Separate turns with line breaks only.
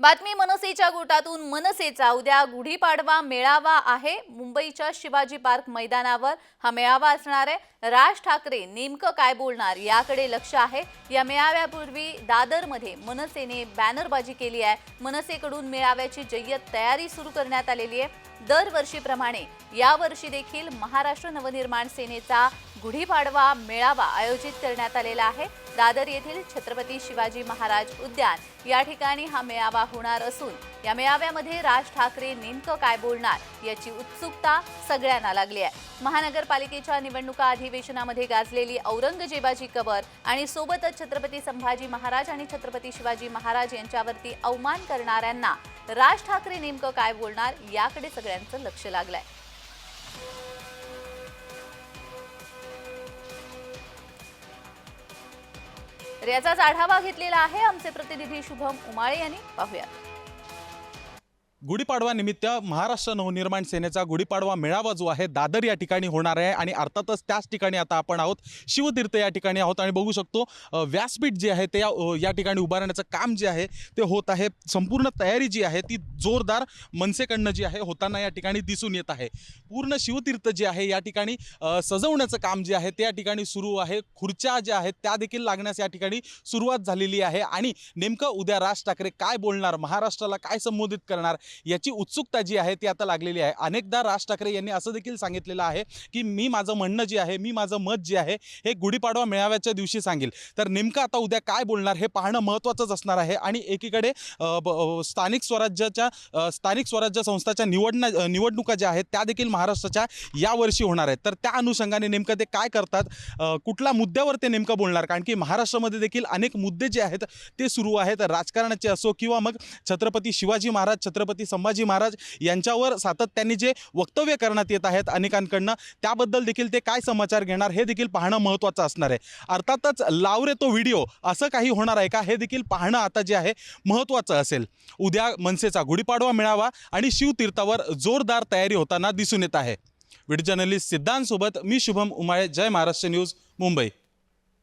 बातमी मनसेच्या गोटातून मनसेचा उद्या गुढीपाडवा मेळावा आहे. मुंबईच्या शिवाजी पार्क मैदानावर हा मेळावा असणार आहे. राज ठाकरे नेमकं काय बोलणार याकडे लक्ष आहे. या मेळाव्यापूर्वी दादरमध्ये मनसेने बॅनरबाजी केली आहे. मनसेकडून मेळाव्याची जय्यत तयारी सुरू करण्यात आलेली आहे. दरवर्षीप्रमाणे यावर्षी देखील महाराष्ट्र नवनिर्माण सेनेचा गुढीपाडवा मेळावा आयोजित करण्यात आलेला आहे. दादर येथील छत्रपती शिवाजी महाराज उद्यान या ठिकाणी हा मेळावा होणार असून या मेळाव्यामध्ये राज ठाकरे नेमकं काय बोलणार याची उत्सुकता सगळ्यांना लागली आहे. महानगरपालिकेच्या निवडणुका अधिवेशनामध्ये गाजलेली औरंगजेबाची कबर आणि सोबतच छत्रपती संभाजी महाराज आणि छत्रपती शिवाजी महाराज यांच्यावरती अवमान करणाऱ्यांना राज ठाकरे नेमकं काय बोलणार याकडे सगळ्यांचं लक्ष लागलंय. तर याचाच आढावा घेतलेला आहे. आमचे प्रतिनिधी शुभम उमाळे यांनी. पाहूयात.
गुढीपाडवानिमित्त महाराष्ट्र नवनिर्माण सेनेचा गुढीपाडवा मेळावा जो आहे दादर या ठिकाणी होणार आहे आणि अर्थातच त्याच ठिकाणी आता आपण आहोत. शिवतीर्थ या ठिकाणी आहोत आणि बघू शकतो व्यासपीठ जे आहे ते या- ठिकाणी उभारण्याचं काम जे आहे ते होत आहे. संपूर्ण तयारी जी आहे ती जोरदार मनसेकडनं जी आहे होताना या ठिकाणी दिसून येत आहे. पूर्ण शिवतीर्थ जे आहे या ठिकाणी सजवण्याचं काम जे आहे ते या ठिकाणी सुरू आहे. खुर्च्या ज्या आहेत त्या देखील लागण्यास या ठिकाणी सुरुवात झालेली आहे. आणि नेमकं उद्या राज ठाकरे काय बोलणार महाराष्ट्राला काय संबोधित करणार याची उत्सुकता जी आहे ती आता लागलेली आहे. अनेकदा राज ठाकरे यांनी असं देखील सांगितलेलं आहे की मी माझं म्हणणं जे आहे मी माझं मत जे आहे हे गुढीपाडवा मेळाव्याच्या दिवशी सांगेल. तर नेमकं आता उद्या काय बोलणार हे पाहणं महत्त्वाचंच असणार आहे आणि एकीकडे स्थानिक स्वराज्याच्या स्थानिक स्वराज्य संस्थाच्या निवडणा निवडणुका ज्या आहेत त्या देखील महाराष्ट्राच्या यावर्षी होणार आहेत. तर त्या अनुषंगाने नेमकं ते काय करतात कुठल्या मुद्द्यावर ते नेमकं बोलणार? कारण की महाराष्ट्रामध्ये देखील अनेक मुद्दे जे आहेत ते सुरू आहेत. राजकारणाचे असो किंवा मग छत्रपती शिवाजी महाराज छत्रपती संभाजी महाराज यांच्यावर सातत्याने जे वक्तव्य करण्यात येत आहेत अनेकांकडनं त्याबद्दल देखील ते काय समाचार घेणार हे देखील पाहणं महत्त्वाचं असणार आहे. अर्थातच लाव रे तो व्हिडिओ असं काही होणार आहे का? हे देखील पाहणं आता जे आहे महत्त्वाचं असेल. उद्या मनसेचा गुढीपाडवा मिळावा आणि शिवतीर्थावर जोरदार तयारी होताना दिसून येत आहे. व्हिडिओ जर्नलिस्ट सिद्धांतसोबत मी शुभम उमाळे जय महाराष्ट्र न्यूज मुंबई.